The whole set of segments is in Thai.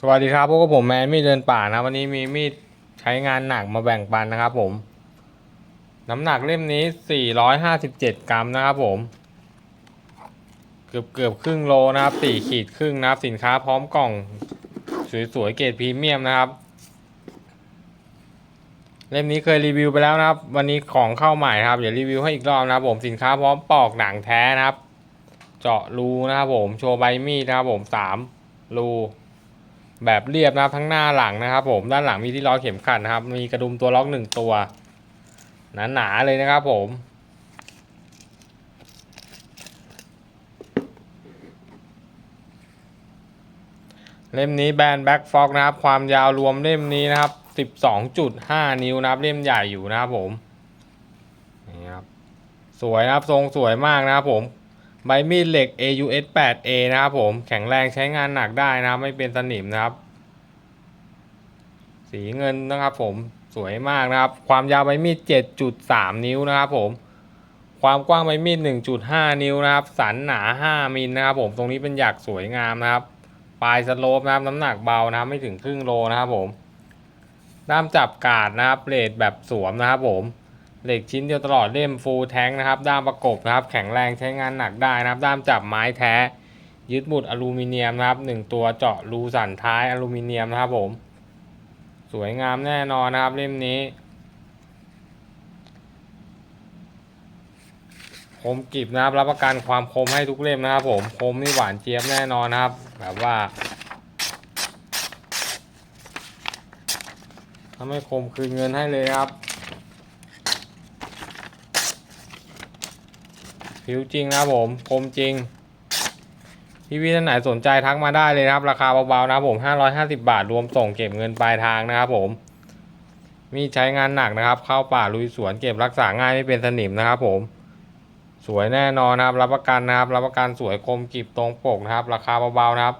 สวัสดีครับพวกบผมแมนมีดเดินป่านะ วันนี้มีมีดใช้งานหนักมาแบ่งปันนะครับผม น้ำหนักเล่มนี้ 457 กรัมนะครับผม เกือบเกือบครึ่งโลนะครับ4ขีดครึ่งนะครับ สินค้าพร้อมกล่อง สวยๆเกรดพรีเมียมนะครับ เล่มนี้เคยรีวิวไปแล้วนะครับ วันนี้ของเข้าใหม่ครับ เดี๋ยวรีวิวให้อีกรอบนะครับผมสินค้าพร้อมปอกหนังแท้นะครับ เจาะรูนะครับผมโชว์ใบมีดนะครับผมสามรู แบบเรียบนะครับทั้งหน้าหลังนะครับ ผมด้านหลังมีที่ล้อเข็มขัดนะครับ มีกระดุมตัวล็อกหนึ่งตัวหนาๆเลยนะครับ ผมเล่มนี้แบรนด์แบ็กฟ็อกนะครับ ความยาวรวมเล่มนี้นะครับ12.5นิ้วนะครับ เล่มใหญ่อยู่นะครับผมนี่ครับสวยนะครับทรงสวยมากนะครับผม ใบมีดเหล็ก AUS 8A นะครับผม แข็งแรงใช้งานหนักได้นะไม่เป็นสนิมนะครับ สีเงินนะครับผมสวยมากนะครับ ความยาวใบมีด 7.3 นิ้วนะครับผม ความกว้างใบมีด 1.5 นิ้วนะครับ สันหนา 5มิลนะครับ ผม ตรงนี้เป็นหยักสวยงามนะครับ ปลายสโลปนะครับ น้ำหนักเบานะครับ ไม่ถึงครึ่งโลนะครับผม ด้ามจับกาดนะครับเลดแบบสวมนะครับผม เหล็กชิ้นเดียวตลอดเล่มฟูลแท้งนะครับ ด้ามประกบนะครับ แข็งแรงใช้งานหนักได้นะครับ ด้ามจับไม้แท้ ยึดหมุดอลูมิเนียมนะครับหนึ่งตัวเจาะรูสันท้ายอลูมิเนียมนะครับผม สวยงามแน่นอนนะครับเล่มนี้คมกริบนะครับ รับประกันความคมให้ทุกเล่มนะครับ ผมคมนี่หวานเจี๊ยบแน่นอนนะครับ แบบว่าถ้าไม่คมคืนเงินให้เลยครับ ผิวจริงนะครับผมคมจริงพี่พี่ท่านไหนสนใจทักมาได้เลยนะครับ ราคาเบาๆนะครับผม 550 บาทรวมส่งเก็บเงินปลายทางนะครับผม มีใช้งานหนักนะครับ เข้าป่าลุยสวนเก็บรักษาง่ายไม่เป็นสนิมนะครับผม สวยแน่นอนนะครับ รับประกันนะครับ รับประกันสวยคมกริบตรงปกนะครับ ราคาเบาๆนะครับ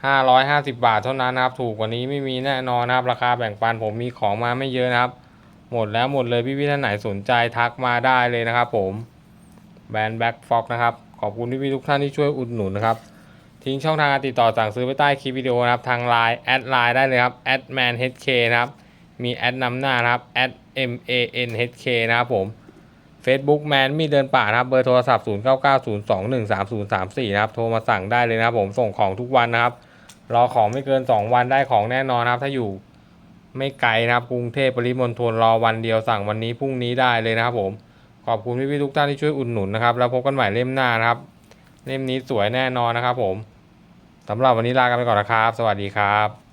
550 บาทเท่านั้นนะครับ ถูกกว่านี้ไม่มีแน่นอนนะครับ ราคาแบ่งปันผมมีของมาไม่เยอะนะครับ หมดแล้วหมดเลยพี่พี่ท่านไหนสนใจทักมาได้เลยนะครับผม แบรนด์แบ็กฟ็อกนะครับ ขอบคุณพี่พี่ๆทุกท่านที่ช่วยอุดหนุนนะครับ ทิ้งช่องทางการติดต่อสั่งซื้อไว้ใต้คลิปวิดีโอนะครับ ทาง Line แอดไลน์ได้เลยครับแอดแมนเฮดเคนะครับ มีแอดนำหน้านะครับแอด M A N H K นะครับผม Facebook แมนมีเดินป่านะครับ เบอร์โทรศัพท์ 0990213034 นะครับ โทรมาสั่งได้เลยนะครับ ผมส่งของทุกวันนะครับ รอของไม่เกิน 2 วันได้ของแน่นอนนะครับ ถ้าอยู่ไม่ไกลนะครับ กรุงเทพปริมณฑลรอวันเดียวสั่งวันนี้พรุ่งนี้ได้เลยนะครับผม ขอบคุณพี่ๆทุกท่านที่ช่วยอุดหนุนนะครับ แล้วพบกันใหม่เล่มหน้านะครับ เล่มนี้สวยแน่นอนนะครับผมสำหรับวันนี้ลากันไปก่อนนะครับ สวัสดีครับ